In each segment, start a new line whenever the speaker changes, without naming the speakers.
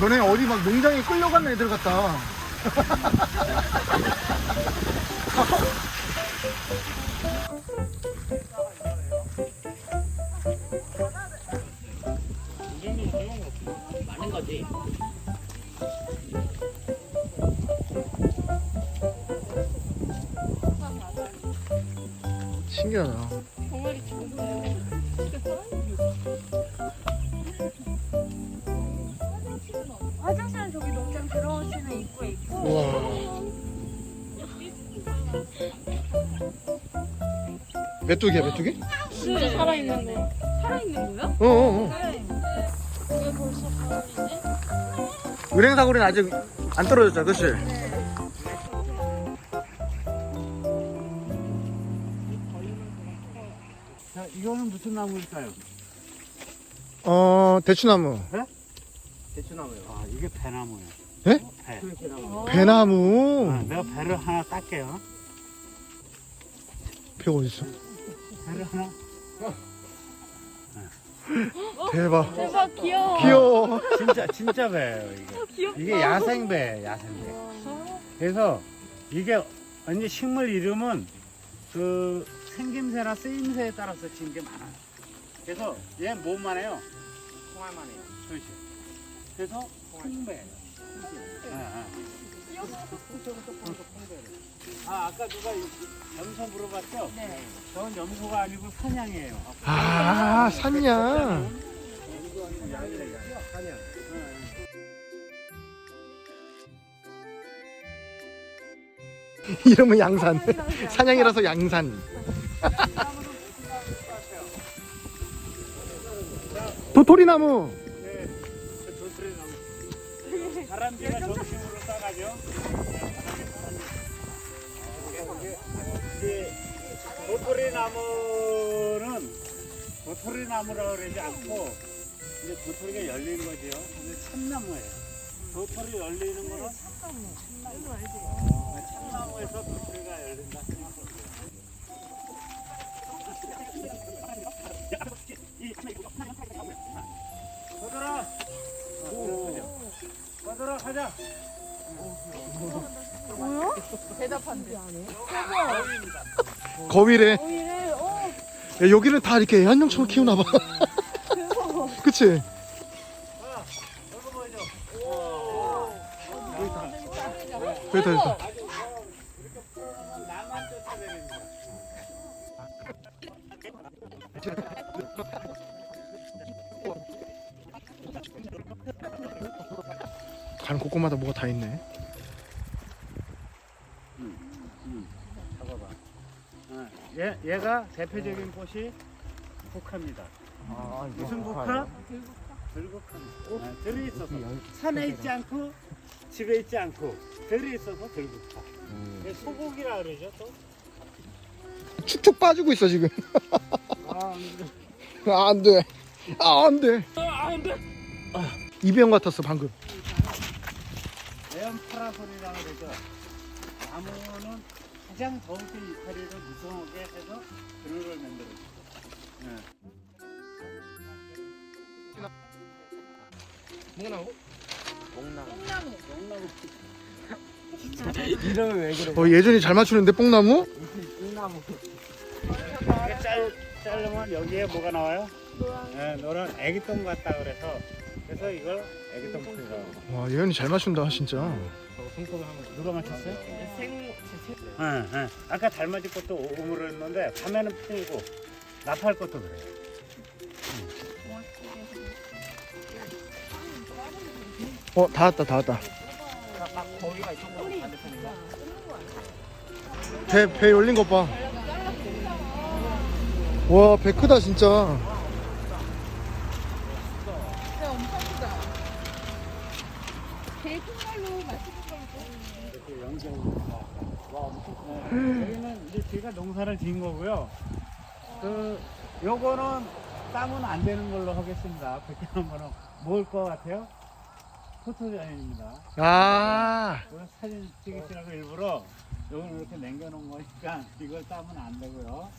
너네 어디 막 농장에 끌려가는 애들 같다. 신기하다. 메뚜기야, 메뚜기?
진짜 살아있는 거. 살아있는 거요?
어, 어, 어.
네. 왜 벌써 가을이지?
은행사고리는 아직 안 떨어졌잖아, 그치?
자, 이거는 무슨 나무일까요?
어, 대추나무.
대추나무요. 아, 이게 배나무예요.
예?
배. 배나무.
배나무.
아, 내가 배를 하나 딸게요.
배가 어딨어?
배를 하나.
대박.
대박 귀여워.
귀여워.
진짜 진짜 배예요 이게.
귀엽다.
이게 야생 배, 야생 배. 그래서 이게 완전 식물 이름은 그 생김새나 쓰임새에 따라서 지은 게 많아요. 그래서 얘 뭐만 해요? 홍알만 해요. 그렇지. 그래서 홍배예요. 아, 아 까 누가 이- 염소 물어봤죠?
네.
저건 염소가 아니고 사냥이에요.
아, 산양. 이름은 양산. 산양이라서 양산. 도토리나무.
네, 저 도토리 나무. 다람쥐가 점심으로 싸 가죠. 이게 도토리 나무는 도토리 나무라고 그러지 않고 이제 도토리가 열리는 거죠. 근데 참나무예요. 도토리 열리는 거는 참나무. 참나무. 참나무에서 도토리가 열린다. 거들아. 거들아 가자.
뭐야? 대답한대.
거위래.
어,
야, 여기는 다 이렇게 애완용처럼 키우나봐.
대박.
그치?
아, 여기 보이죠?
여기 다, 여기 다. 간 곳곳마다 뭐가 다 있네.
잡아봐. 어, 얘, 얘가 대표적인 꽃이 국화입니다. 무슨 국화? 들국화입니다. 아, 들이 있어서 산에 있지 않고 집에 있지 않고 들이 있어서 들국화. 얘 소고기라 그러죠 또?
축축 빠지고 있어, 지금.
아, 근데
아, 안 돼. 아, 안 돼. 이병 같았어, 방금.
에엄 파라솔이라고 그러죠. 나무는 가장 더울 때 이파리를 무성하게 해서 그늘을 만들어요. 네.
이름을 왜 그래?
어, 예전이 잘 맞추는데, 뽕나무?
콩나무.
이게 짤, 자르면 여기에 뭐가 나와요?
노란.
네, 노란 애기똥 같다 그래서 그래서 이걸 애기똥 풀이라고
와, 예전이 잘 맞춘다, 진짜.
손톱을 한번
누가 맞췄어요?
생
네, 네. 아까 달맞이 것도 오므로 했는데 밤에는 풀고 나팔 것도 그래요
어, 다 왔다, 다 왔다.
딱 거기가 이쪽으로 반대편인가?
배, 배 열린 것 봐. 와, 배 크다, 진짜.
배 엄청 크다. 제일 큰 걸로 맛있는 걸로.
이렇게 연결 네, 여기는 이제 제가 농사를 지은 거고요 그 요거는 따면 안 되는 걸로 하겠습니다 백개한 거는 뭘것 같아요? 포토전입니다
아,
이거 사진 찍으시라고 일부러 이걸 이렇게 남겨놓은 거니까 이걸 따면 안 되고요.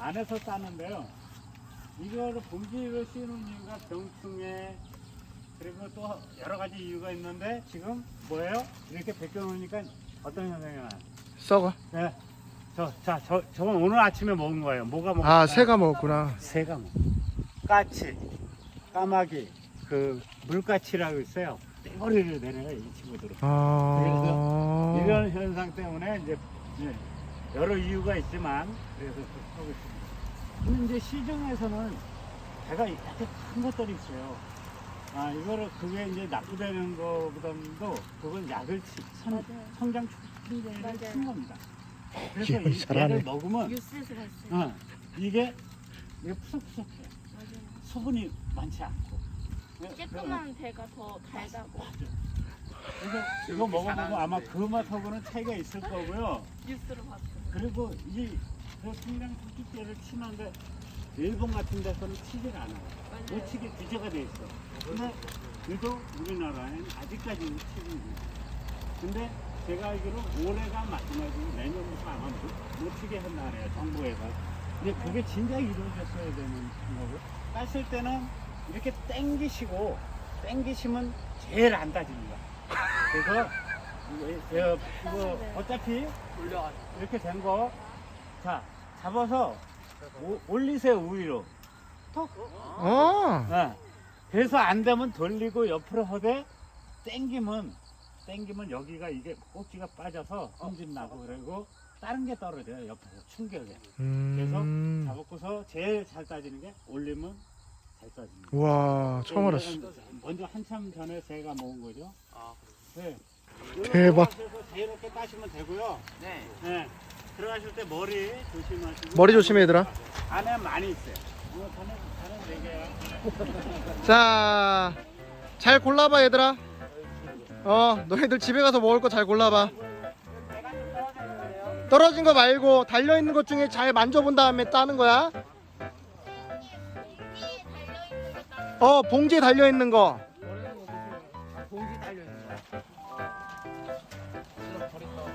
안에서 따는데요. 이거를 봉지를 씌우는 이유가 병충해, 그리고 또 여러 가지 이유가 있는데 지금 뭐예요? 이렇게 벗겨놓으니까 어떤 현상이 나요?
썩어.
네. 저, 자, 저, 저건 오늘 아침에 먹은 거예요. 뭐가 먹었어요?
아, 새가 먹었구나.
새가 먹. 까치, 까마귀, 그 물까치라고 있어요. 떼거리를 내려요 이 친구들은.
아.
이런 현상 때문에 이제 예, 여러 이유가 있지만 그래서 그렇게 하고 있습니다. 근데 이제 시중에서는 배가 이렇게 큰 것들이 있어요. 아 이거를 그게 이제 납부되는 거보다도 그건 약을 치, 선,
맞아요.
성장 촉진제를
맞아요.
친 겁니다. 그래서
이 잘하네.
얘를 먹으면
뉴스에서 봤어요.
어, 이게 이게 푸석푸석해.
맞아요.
수분이 많지 않고. 네,
쬐끄만 배가 더 달다고
맞아. 그래서 이거 먹어보면 아마 그 맛하고는 차이가 있을 거고요.
뉴스로 봤어요.
그리고 이 성장 촉진제를 치는데 일본 같은 데서는 치질 않아요. 치게 규제가 돼 있어. 근데 그래도 우리나라엔 아직까지는 치고 있는 근데 제가 알기로 올해가 마지막이고 내년부터 아마 못, 못 치게 한다 그래요, 정부에서. 근데 그게 진작 이루어졌어야 되는 거고. 땄을 때는 이렇게 땡기시고, 땡기시면 제일 안 따집니다. 그래서, 이거, 이거, 어차피. 이렇게 된 거, 자, 잡아서 오- 올리세요, 위로.
어.
네. 그래서 안 되면 돌리고 옆으로 허대 땡기면 땡기면 여기가 이게 꼭지가 빠져서 흠집 나고 그리고 다른 게 떨어져요 옆에서 충격에
음.
잡고서 제일 잘 따지는 게 올리면 잘 따집니다.
우와, 처음 알았어.
먼저 한참 전에 새가 먹은 거죠.
아,
네.
대박.
이렇게 따시면 되고요.
네.
네. 들어가실 때 머리 조심하시고.
머리 조심해, 얘들아.
안에 많이 있어요.
자, 잘 골라봐, 얘들아. 어, 너희들 집에 가서 먹을 거 잘 골라봐. 떨어진 거 말고 달려 있는 것 중에 잘 만져본 다음에 따는 거야. 어, 봉지에 달려 있는 거.
버리는 거?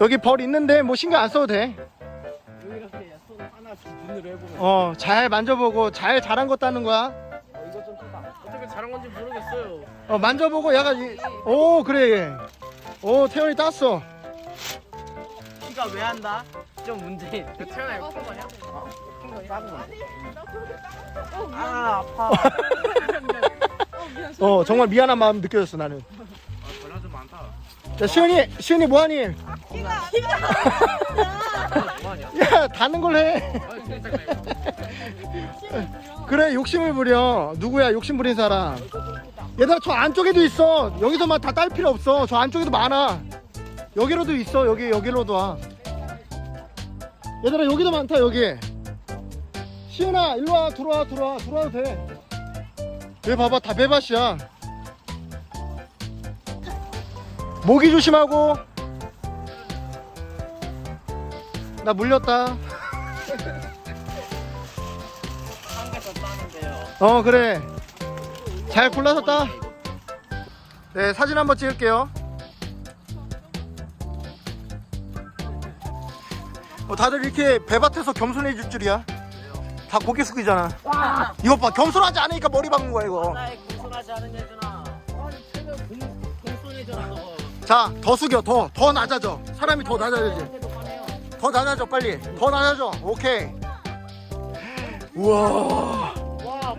여기 벌 있는데 뭐 신경 안 써도 돼. 어, 잘 만져보고 잘 자란 거 따는 거야.
어, 이거 좀 뜯다. 어떻게 잘한 건지 모르겠어요.
어, 만져보고 약간, 이- 오, 그래. 오, 태연이 땄어.
키가 왜 한다? 좀 문제. 태어나 이거 큰 거냐? 거. 아 아파.
어, 정말 미안한 마음 느껴졌어, 나는.
아.
자, 시은이, 시은이 뭐하니?
뭐하냐?
야, 닿는 걸 해.
아.
그래, 욕심을 부려. 누구야, 욕심 부린 사람. 얘들아, 저 안쪽에도 있어. 여기서만 다 딸 필요 없어. 저 안쪽에도 많아. 여기로도 있어, 여기, 여기로도 와. 얘들아, 여기도 많다, 여기. 시은아, 일로 와, 들어와, 들어와, 들어와도 돼. 여기 봐봐, 다 배밭이야. 모기 조심하고. 나 물렸다.
한개더 따는데요.
어, 그래. 잘 골라서 따. 네, 사진 한번 찍을게요. 어, 다들 이렇게 배밭에서 겸손해질 줄이야. 다 고개 숙이잖아. 이것 봐, 겸손하지 않으니까 머리 박는 거야, 이거.
나의 공손하지 않은 예준아.
자, 더 숙여, 더, 더 낮아져. 사람이 더 낮아야지.
화내요.
더 낮아져, 빨리. 더 낮아져. 오케이. 우와.
와.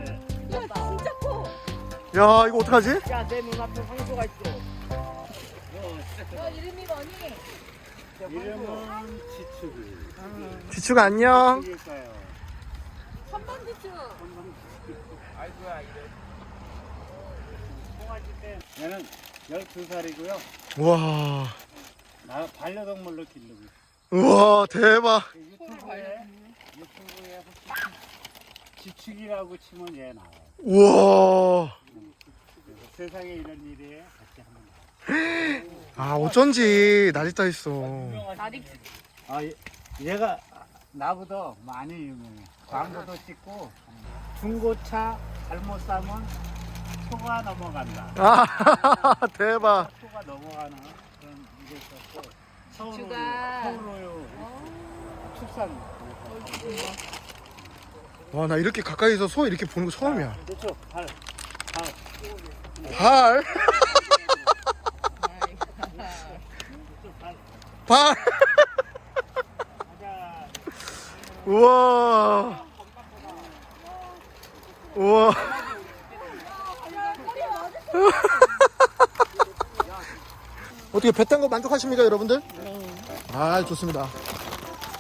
진짜 커.
야, 이거 어떡하지?
야 내 눈앞에 황소가 있어.
너 이름이 뭐니?
이름은 지축이.
지추가 안녕.
지축일까요?
선반지추.
아이고야 이래.
얘는 12살이고요.
우와.
나 반려동물로 기르고.
우와, 대박.
그 유튜브에 유튜브에 혹시 지축이라고 치면 얘 나와요.
우와.
그래서 세상에 이런 일이 같이 하는 거.
아 어쩐지 날이 떠 있어.
나리
아 얘- 얘가 나보다 많이 유명해. 광고도 찍고 중고차 잘못 사면 초가 넘어간다.
아 대박.
초가 넘어가는 그런 일이 있었고 서울
주가.
서울로요 축산.
와 나 이렇게 가까이서 소 이렇게 보는 거 처음이야.
그렇죠. 발.
발. 발. 우와. 우와. 어떻게 배 탄 거 만족하십니까, 여러분들?
네.
아, 좋습니다.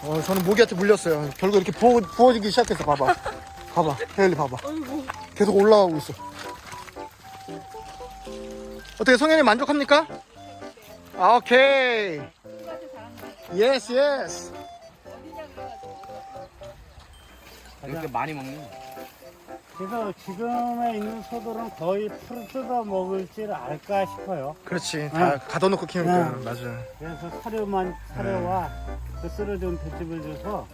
어, 저는 모기한테 물렸어요. 결국 이렇게 부어, 부어지기 시작했어, 봐봐. 봐봐. 헤일리 봐봐. 계속 올라가고 있어. 어떻게 성현이 만족합니까? 아, 오케이. 예스, 예스.
이렇게 많이 먹는 거.
그래서 지금에 있는 소들은 거의 풀 뜯어 먹을 줄 알까 싶어요.
그렇지. 다 가둬놓고 키우니까.
응.
맞아.
그래서 사료만 사료와 그 쓰러진 볏짚을 줘서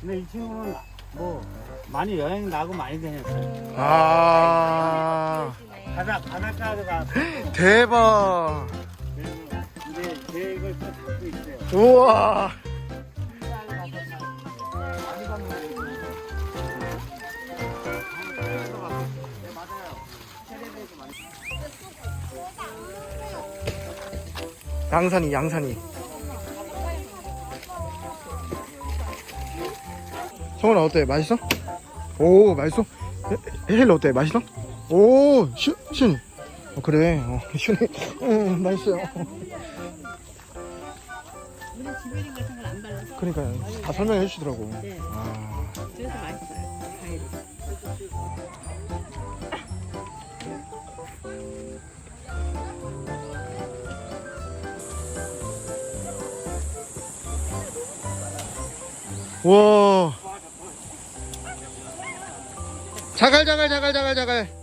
근데 이 친구는 뭐 많이 여행 나고 많이 다녔어요.
아,
바다 바닷가도 가.
대박.
그래서 이제 계획을 또 잡고 있어요.
우와. 양산이, 양산이. 성훈아 어때? 맛있어? 오 맛있어? 헬 어때? 맛있어? 오 시, 신. 어, 그래. 어, 시원해. 응 맛있어요. 그러니까 다 설명해 주시더라고.
네.
아,
그래서 맛있어요. 과일이.
와. 자갈 자갈 자갈 자갈 자갈.